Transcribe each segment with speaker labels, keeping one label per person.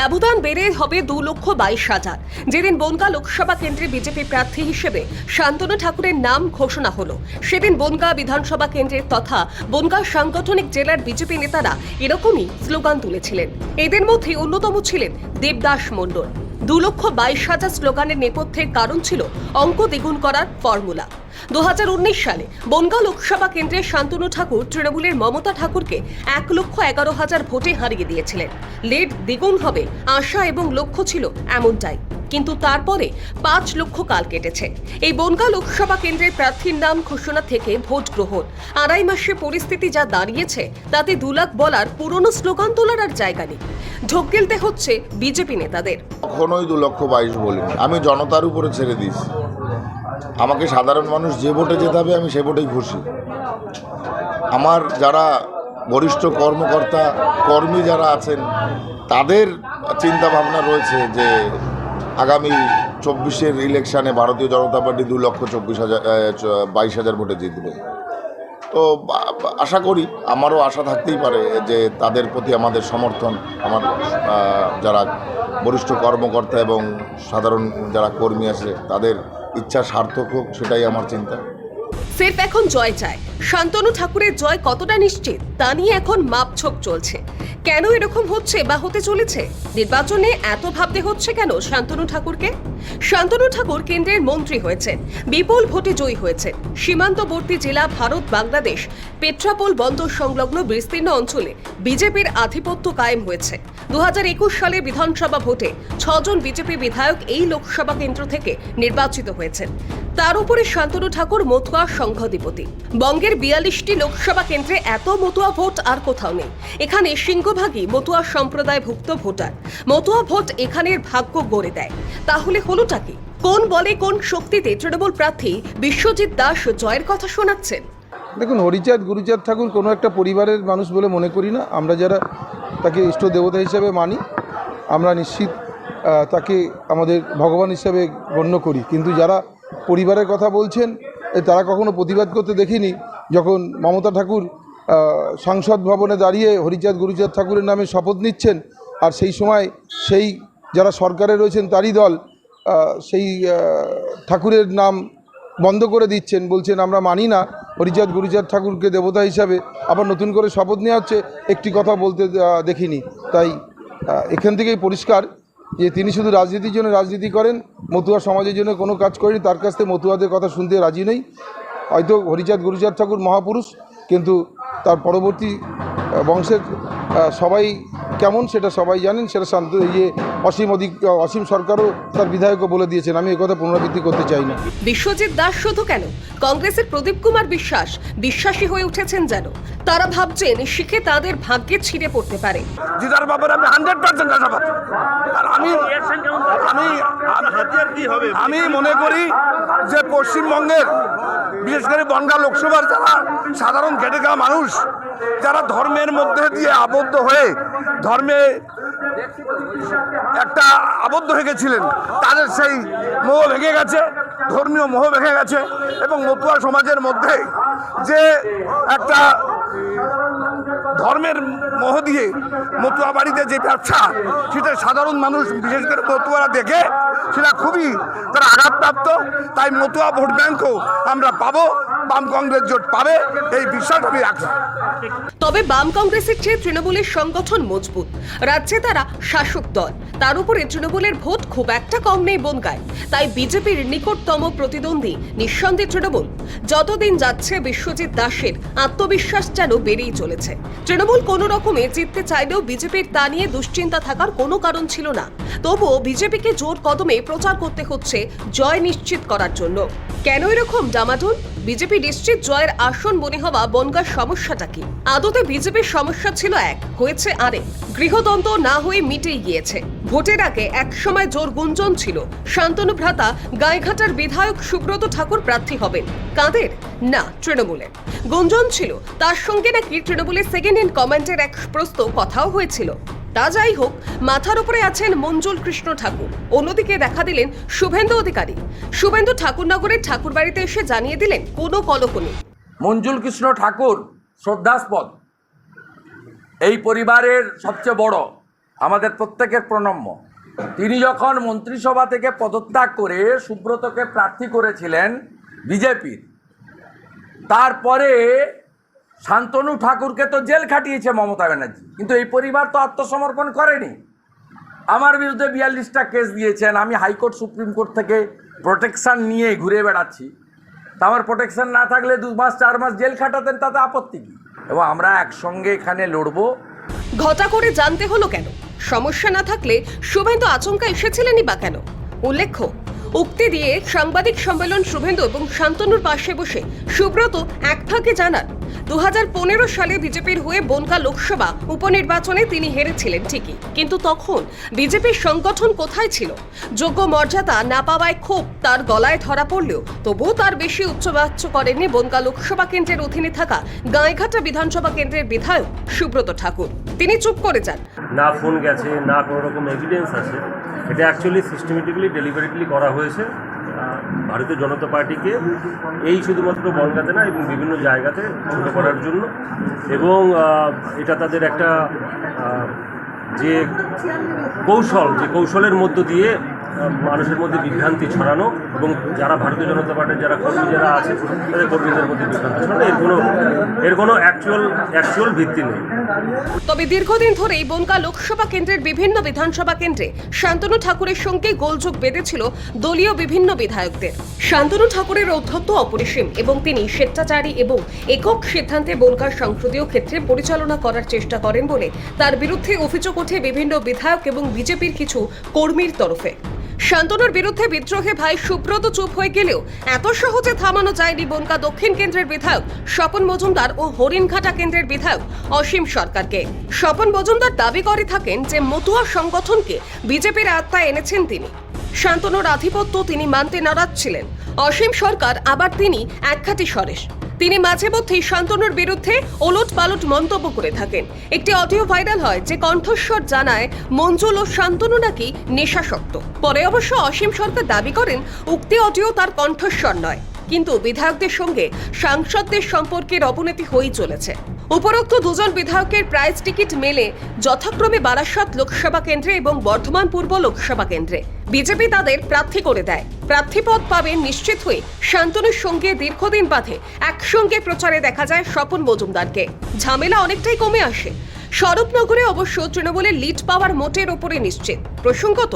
Speaker 1: ব্যবধান বেড়ে হবে দু লক্ষ বাইশ হাজার। যেদিন বনগা লোকসভা কেন্দ্রে বিজেপি প্রার্থী হিসেবে শান্তনু ঠাকুরের নাম ঘোষণা হলো, সেদিন বনগা বিধানসভা কেন্দ্রের তথা বনগা সাংগঠনিক জেলার বিজেপি নেতারা এরকমই স্লোগান তুলেছিলেন। এদের মধ্যে অন্যতম ছিলেন দেবদাস মণ্ডল। দু লক্ষ বাইশ হাজার স্লোগানের নেপথ্যের কারণ ছিল অঙ্ক দ্বিগুণ করার ফর্মুলা। দু হাজার উনিশ সালে বনগাঁও লোকসভা কেন্দ্রের শান্তনু ঠাকুর তৃণমূলের মমতা ঠাকুরকে এক লক্ষ এগারো হাজার ভোটে হারিয়ে দিয়েছিলেন। লেট দ্বিগুণ হবে, আশা এবং লক্ষ্য ছিল এমনটাই। কিন্তু তারপরে পাঁচ লক্ষ কাল কেটেছে। এই বনগাঁ লোকসভা কেন্দ্রের প্রার্থীর নাম ঘোষণা থেকে ভোট গ্রহণ। আড়াই মাসে পরিস্থিতি যা দাঁড়িয়েছে, তাতে দু লাখ বলার পুরনো স্লোগান তোলার আর জায়গা নেই। ঢোক গিলতে হচ্ছে বিজেপি নেতাদের।
Speaker 2: কখনোই দু লক্ষ বাইশ বলিনি। আমি জনতার উপরে ছেড়ে দিয়েছি। আমাকে সাধারণ মানুষ যে ভোটে হবে আমি সে ভোটেই খুশি। আমার যারা বরিষ্ঠ কর্মকর্তা, কর্মী যারা আছেন, তাদের চিন্তা ভাবনা রয়েছে যে আগামী চব্বিশের ইলেকশানে ভারতীয় জনতা পার্টি দু লক্ষ চব্বিশ হাজার বাইশ হাজার ভোটে জিতবে। তো আশা করি, আমারও আশা থাকতেই পারে যে তাদের প্রতি আমাদের সমর্থন, আমার যারা বরিষ্ঠ কর্মকর্তা এবং সাধারণ যারা কর্মী আছে, তাদের ইচ্ছা সার্থক হোক, সেটাই আমার চিন্তা।
Speaker 1: সির্ফ এখন জয় চায়। শান্তনু ঠাকুরের জয় কতটা নিশ্চিত, তা নিয়ে এখন মাপছোপ চলছে। কেন এরকম হচ্ছে বা হতে চলেছে? নির্বাচনে এত ভাবতে হচ্ছে কেন শান্তনু ঠাকুরকে? শান্তনু ঠাকুর কেন্দ্রের মন্ত্রী হয়েছেন, বিপুল ভোটে জয়ী হয়েছেন। সীমান্তবর্তী জেলা ভারত, বাংলাদেশ, পেট্রাপোল বন্দর সংলগ্ন বিস্তীর্ণ অঞ্চলে বিজেপির আধিপত্য কায়েম হয়েছে। দু হাজার একুশ সালে বিধানসভা ভোটে ছজন বিজেপি বিধায়ক এই লোকসভা কেন্দ্র থেকে নির্বাচিত হয়েছেন। তার উপরে শান্তনু ঠাকুর মতুয়া সংঘাধিপতি। বঙ্গের বিয়াল্লিশটি লোকসভা কেন্দ্রে এত মতুয়া ভোট আর কোথাও নেই। এখানে সিংহভাগই মতুয়া সম্প্রদায়ভুক্ত ভোটার। মতুয়া ভোট এখানের ভাগ্য গড়ে দেয়। তাহলে হলোটা কি? কোন বলে কোন শক্তিতে তৃণমূল প্রার্থী বিশ্বজিৎ দাস জয়ের কথা শোনাচ্ছেন?
Speaker 3: দেখুন, হরিচাঁদ, গুরুচাঁদ ঠাকুর কোনো একটা পরিবারের মানুষ বলে মনে করি না। আমরা যারা তাকে ইষ্ট দেবতা হিসেবে মানি। আমরা নিশ্চিত তাকে আমাদের ভগবান হিসেবে গণ্য করি। কিন্তু যারা পরিবারের কথা বলছেন তারা কখনো প্রতিবাদ করতে দেখিনি। যখন মমতা ঠাকুর সংসদ ভবনে দাঁড়িয়ে হরিচাঁদ গুরুচাঁদ ঠাকুরের নামে শপথ নিচ্ছেন, আর সেই সময় সেই যারা সরকারে রয়েছেন, তারই দল সেই ঠাকুরের নাম বন্ধ করে দিচ্ছেন, বলছেন আমরা মানি না, হরিচাঁদ গুরুচাঁদ ঠাকুরকে দেবতা হিসাবে আবার নতুন করে শপথ নেওয়া হচ্ছে, একটি কথা বলতে দেখিনি। তাই এখান থেকেই পরিষ্কার যে তিনি শুধু রাজনীতির জন্য রাজনীতি করেন, মতুয়া সমাজের জন্য কোনো কাজ করেনি, তার কাছ থেকে মতুয়াদের কথা শুনতে রাজি নেই। হয়তো হরিচাঁদ গুরুচাঁদ ঠাকুর মহাপুরুষ, কিন্তু তার পরবর্তী বংশের সবাই কেমন সেটা সবাই জানেন সেটা শান্ত ইয়ে অসীম অধিক অসীম সরকারও তার বিধায়কও বলে দিয়েছেন। আমি একথা পুনরাবৃত্তি করতে চাই না।
Speaker 1: বিশ্বজিৎ দাস শুধু কেন? কংগ্রেসের প্রদীপ কুমার বিশ্বাস বিশ্বাসী হয়ে উঠেছেন যেন। তারা ভাবছেন শিখে তাদের ভাগ্যে ছিঁড়ে পড়তে পারে।
Speaker 4: দিদার ব্যাপারে আমি হান্ড্রেড পার্সেন্ট আশাবাদ আর আমি আমি আমি মনে করি যে পশ্চিমবঙ্গের বিশেষ করে বনগা লোকসভার যারা সাধারণ খেটে খাওয়া মানুষ যারা ধর্মের মধ্যে দিয়ে আবদ্ধ হয়ে ধর্মে একটা আবদ্ধ হয়ে গেছিলেন, তাদের সেই মোহ ভেঙে গেছে, ধর্মীয় মোহ ভেঙে গেছে এবং মতুয়া সমাজের মধ্যে যে একটা ধর্মের মোহ দিয়ে মতুয়া বাড়িতে যে ব্যবসা, সেটা সাধারণ মানুষ, বিশেষ করে মতুয়ারা দেখে, সেটা খুবই তারা আঘাতপ্রাপ্ত। তাই মতুয়া ভোট ব্যাংকও আমরা পাবো, বাম কংগ্রেস জোট পাবে, এই বিশ্বাস আমি রাখছি।
Speaker 1: তবে বাম কংগ্রেসের চেয়ে তৃণমূলের সংগঠন মজবুত। রাজ্যে তারা শাসক দল। তার উপরে তৃণমূলের ভোট খুব একটা কম নেই বনগায়। তাই বিজেপির নিকটতম প্রতিদ্বন্দ্বী নিঃসন্দেহে তৃণমূল। যতদিন যাচ্ছে বিশ্বজিৎ দাসের আত্মবিশ্বাস যেন বেড়েই চলেছে। তৃণমূল কোনো রকমে জিততে চাইলেও বিজেপির তা নিয়ে দুশ্চিন্তা থাকার কোনো কারণ ছিল না। তবুও বিজেপিকে জোর কদমে প্রচার করতে হচ্ছে জয় নিশ্চিত করার জন্য। কেন এরকম ডামাডোল বিজেপি নিশ্চিত জয়ের আসন মনে হওয়া বনগার সমস্যাটা কি? আদতে বিজেপির সমস্যা ছিল এক, হয়েছে আরেক। গৃহতন্ত্র না হয়ে মিটেই গিয়েছে। ভোটের আগে একসময় জোর গুঞ্জন ছিল। শান্তনু ভ্রাতা গায়েঘাটার বিধায়ক সুব্রত ঠাকুর প্রার্থী হবেন। কাদের? না, তৃণমূলের। গুঞ্জন ছিল, তার সঙ্গে নাকি তৃণমূলের সেকেন্ড ইন কমান্ডের এক প্রস্ত কথাও হয়েছিল। তা যাই হোক, মাথার উপরে আছেন মঞ্জুল কৃষ্ণ ঠাকুর। অন্যদিকে দেখা দিলেন শুভেন্দু অধিকারী। শুভেন্দু ঠাকুরনগরের ঠাকুর বাড়িতে এসে জানিয়ে দিলেন, কোনো কলহ নেই।
Speaker 5: মঞ্জুল কৃষ্ণ ঠাকুর শ্রদ্ধাস্পদ। এই পরিবারের সবচেয়ে বড়, আমাদের প্রত্যেকের প্রণম্য। তিনি যখন মন্ত্রিসভা থেকে পদত্যাগ করে সুব্রতকে প্রার্থী করেছিলেন বিজেপির, তারপরে শান্তনু ঠাকুরকে তো জেল খাটিয়েছে মমতা ব্যানার্জি। কিন্তু এই পরিবার তো আত্মসমর্পণ করেনি। আমার বিরুদ্ধে বিয়াল্লিশটা কেস দিয়েছেন। আমি হাইকোর্ট, সুপ্রিম কোর্ট থেকে প্রোটেকশন নিয়ে ঘুরে বেড়াচ্ছি। তা আমার প্রোটেকশান না থাকলে দু মাস, চার মাস জেল খাটাতেন, তাতে আপত্তি কী? এবং আমরা একসঙ্গে এখানে লড়বো।
Speaker 1: ঘটা করে জানতে হলো কেন? সমস্যা না থাকলে শুভেন্দু আচমকা এসেছিলেনই বা কেন? উল্লেখ্য, উক্তি দিয়ে সাংবাদিক সম্মেলন শুভেন্দু এবং শান্তনুর পাশে বসে সুব্রত এক ফাঁকে জানান দুহাজার পনেরো সালে বিজেপির হয়ে বনগা লোকসভা উপনির্বাচনে তিনি হেরেছিলেন ঠিকই। কিন্তু তখন বিজেপির সংগঠন কোথায় ছিল? যোগ্য মর্যাদা না পাওয়ায় ক্ষোভ তার গলায় ধরা পড়লেও তবুও তার বেশি উচ্চবাচ্য করেননি বনগা লোকসভা কেন্দ্রের অধীনে থাকা গাঁইঘাটা বিধানসভা কেন্দ্রের বিধায়ক সুব্রত ঠাকুর। তিনি চুপ করে যান।
Speaker 6: না ফোন গেছে, না কোনো রকম এভিডেন্স আছে। এটা অ্যাকচুয়ালি সিস্টেমেটিক্যালি ডেলিভারেটলি করা হয়েছে। ভারতীয় জনতা পার্টিকে এই শুধুমাত্র বনগাতে না, এবং বিভিন্ন জায়গাতে ছোট করার জন্য। এবং এটা তাদের একটা যে কৌশল, যে কৌশলের মধ্য দিয়ে মানুষের মধ্যে বিভ্রান্তি ছড়ানো এবং যারা ভারতীয় জনতা পার্টির যারা কর্মী যারা আছে, তাদের কর্মীদের মধ্যে বিভ্রান্তি ছড়ানো এর কোনো এর কোনো অ্যাকচুয়াল অ্যাকচুয়াল ভিত্তি নেই।
Speaker 1: তবে দীর্ঘদিন ধরেই বনগা লোকসভা কেন্দ্রের বিভিন্ন বিধানসভা কেন্দ্রে শান্তনু ঠাকুরের সঙ্গে গোলযোগ বেঁধেছিল দলীয় বিভিন্ন বিধায়কদের। শান্তনু ঠাকুরের ঔদ্ধত্য অপরিসীম এবং তিনি স্বেচ্ছাচারী এবং একক সিদ্ধান্তে বনগার সংসদীয় ক্ষেত্রে পরিচালনা করার চেষ্টা করেন বলে তার বিরুদ্ধে অভিযোগ ওঠে বিভিন্ন বিধায়ক এবং বিজেপির কিছু কর্মীর তরফে। শান্তনুর বিরুদ্ধে বিদ্রোহে ভাই সুব্রত চুপ হয়ে গেলেও এত সহজে থামানো যায়নি বনকা দক্ষিণ কেন্দ্রের বিধায়ক স্বপন মজুমদার ও হরিণঘাটা কেন্দ্রের বিধায়ক অসীম সরকারকে। স্বপন মজুমদার দাবি করে থাকেন যে মতুয়া সংগঠনকে বিজেপির আত্মায় এনেছেন তিনি। শান্তনুর আধিপত্য তিনি মানতে নারাজ ছিলেন। অসীম সরকার আবার তিনি একখাটি সরেশ তিনি মাঝে মধ্যেই শান্তনুর বিরুদ্ধে ওলট পালট মন্তব্য করে থাকেন। একটি অডিও ভাইরাল হয় যে কণ্ঠস্বর জানায়, মঞ্জুল ও শান্তনু নাকি নেশাসক্ত। পরে অবশ্য অসীম সরকার দাবি করেন, উক্তি অডিও তার কণ্ঠস্বর নয়। কিন্তু বিধায়কদের সঙ্গে সাংসদদের সম্পর্কের অবনতি হয়েই চলেছে। উপরোক্ত দুজন বিধায়কের প্রাইজ টিকিট মেলে যথাক্রমে বারাসত লোকসভা কেন্দ্রে এবং বর্ধমান পূর্ব লোকসভা কেন্দ্রে। বিজেপি তাদের প্রার্থী করে দেয়। প্রার্থীপদ পাবেন নিশ্চিত হয়ে শান্তনুর সঙ্গে দীর্ঘদিন বাদে একসঙ্গে প্রচারে দেখা যায় স্বপন মজুমদারকে। ঝামেলা অনেকটাই কমে আসে। স্বরূপনগরে অবশ্য তৃণমূলের লিড পাওয়ার মোটের ওপরে নিশ্চিত। প্রসঙ্গত,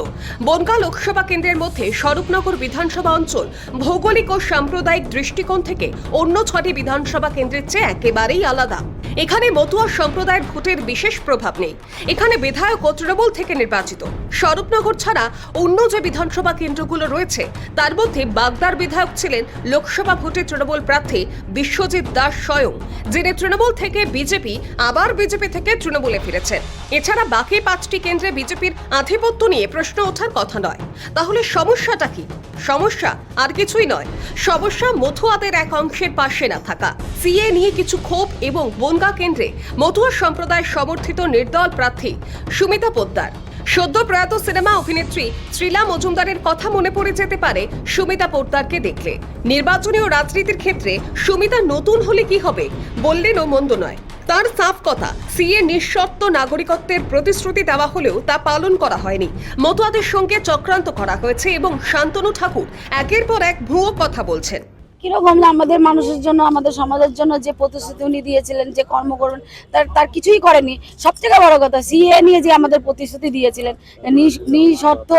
Speaker 1: বনগা লোকসভা কেন্দ্রের মধ্যে স্বরূপনগর বিধানসভা অঞ্চল ভৌগোলিক ও সাম্প্রদায়িক দৃষ্টিকোণ থেকে অন্য ছটি বিধানসভা কেন্দ্রের চেয়ে একেবারেই আলাদা। এখানে মতুয়া সম্প্রদায়ের ভোটের বিশেষ প্রভাব নেই। এখানে বিধায়ক ও তৃণমূল থেকে নির্বাচিত। স্বরূপনগর ছাড়া অন্য যে বিধানসভা কেন্দ্রগুলো রয়েছে, তার মধ্যে বাগদার বিধায়ক ছিলেন লোকসভা ভোটে তৃণমূল প্রার্থী বিশ্বজিৎ দাস স্বয়ং, যিনি তৃণমূল থেকে বিজেপি, আবার বিজেপি থেকে তৃণমূলে ফিরেছেন। এছাড়া বাকি পাঁচটি কেন্দ্রে বিজেপির আধিপত্য নিয়ে প্রশ্ন ওঠার কথা নয়। তাহলে সমস্যাটা কি? সমস্যা আর কিছুই নয়। সমস্যা মথুয়াদের এক অংশের পাশে না থাকা। সিএ নিয়ে কিছু ক্ষোভ এবং বনগা কেন্দ্রে মথুয়া সম্প্রদায় সমর্থিত নির্দল প্রার্থী সুমিতা পোদ্দার। সদ্য প্রয়াত সিনেমা অভিনেত্রী শ্রীলা মজুমদারের কথা মনে পড়ে যেতে পারে সুমিতা পোদ্দারকে দেখলে। নির্বাচনী ও রাজনীতির ক্ষেত্রে সুমিতা নতুন হলে কি হবে বললেনও মন্দ নয়। তার সাফ কথা, সিএ নিঃশর্ত নাগরিকত্বের প্রতিশ্রুতি দেওয়া হলেও তা পালন করা হয়নি। মতুয়াদের সঙ্গে চক্রান্ত করা হয়েছে এবং শান্তনু ঠাকুর একের পর এক ভুয়ো কথা বলছেন।
Speaker 7: কীরকম না আমাদের মানুষের জন্য আমাদের সমাজের জন্য যে প্রতিশ্রুতি উনি দিয়েছিলেন যে কর্ম করুন তার তার কিছুই করেনি। সব থেকে বড় কথা সিএ নিয়ে যে আমাদের প্রতিশ্রুতি দিয়েছিলেন নিঃ- নিঃশর্ত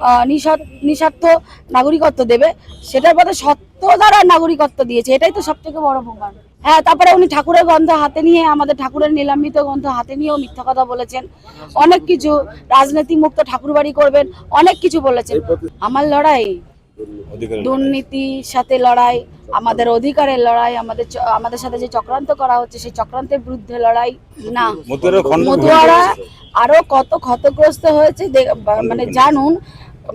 Speaker 7: আহ, নিঃস্বার্থ নাগরিকত্ব দেবে সেটার পথে সত্য দ্বারা নাগরিকত্ব দিয়েছে এটাই তো সব থেকে বড় প্রমাণ। হ্যাঁ তারপরে উনি ঠাকুরের গ্রন্থ হাতে নিয়ে আমাদের ঠাকুরের নিলাম্বিত গ্রন্থ হাতে নিয়েও মিথ্যা কথা বলেছেন। অনেক কিছু রাজনৈতিক মুক্ত ঠাকুর বাড়ি করবেন অনেক কিছু বলেছেন। আমার লড়াই দুর্নীতির সাথে লড়াই আমাদের অধিকারের লড়াই আমাদের আমাদের সাথে যে চক্রান্ত করা হচ্ছে সেই চক্রান্তের বিরুদ্ধে লড়াই না। মতুয়ারা আরও কত ক্ষতগ্রস্ত হয়েছে মানে জানুন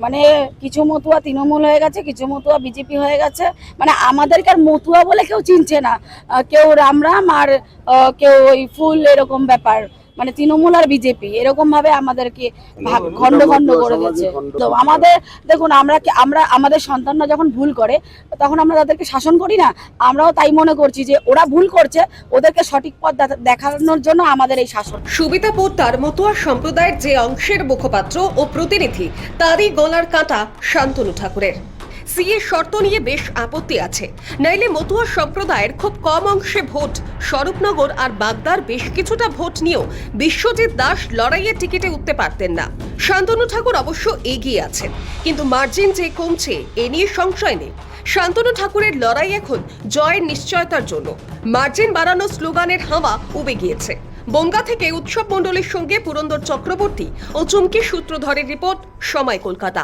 Speaker 7: মানে কিছু মতুয়া তৃণমূল হয়ে গেছে কিছু মতুয়া বিজেপি হয়ে গেছে মানে আমাদেরকে আর মতুয়া বলে কেউ চিনছে না। কেউ রাম রাম আর কেউ ওই ফুল এরকম ব্যাপার। মানে তৃণমূল আর বিজেপি এরকম ভাবে আমাদেরকে খন্ড খণ্ড করে দিয়েছে। তো আমাদের দেখুন আমরা আমরা আমাদের সন্তানরা যখন ভুল করে তখন আমরা তাদেরকে শাসন করি না? আমরাও তাই মনে করছি যে ওরা ভুল করছে ওদেরকে সঠিক পথ দেখানোর জন্য আমাদের এই শাসন।
Speaker 1: সুবিধা পোদ্দার মতুয়া সম্প্রদায়ের যে অংশের মুখপাত্র ও প্রতিনিধি তারই গলার কাঁটা শান্তনু ঠাকুরের। সিএ শর্ত নিয়ে বেশ আপত্তি আছে। নাইলে মতুয়া সম্প্রদায়ের খুব কম অংশে ভোট। স্বরূপনগর আর বাগদার বেশ কিছুটা ভোট নিয়েও বিশ্বজিৎ দাস লড়াইয়ের টিকিটে উঠতে পারতেন না। শান্তনু ঠাকুর অবশ্য এগিয়ে আছেন। কিন্তু মার্জিন যে কমছে, এ নিয়ে সংশয় নেই। শান্তনু ঠাকুরের লড়াই এখন জয়ের নিশ্চয়তার জন্য। মার্জিন বাড়ানো স্লোগানের হাওয়া উবে গিয়েছে। বনগা থেকে উৎসব মণ্ডলের সঙ্গে পুরন্দর চক্রবর্তী ও চুমকি সূত্রধরের রিপোর্ট, সময় কলকাতা।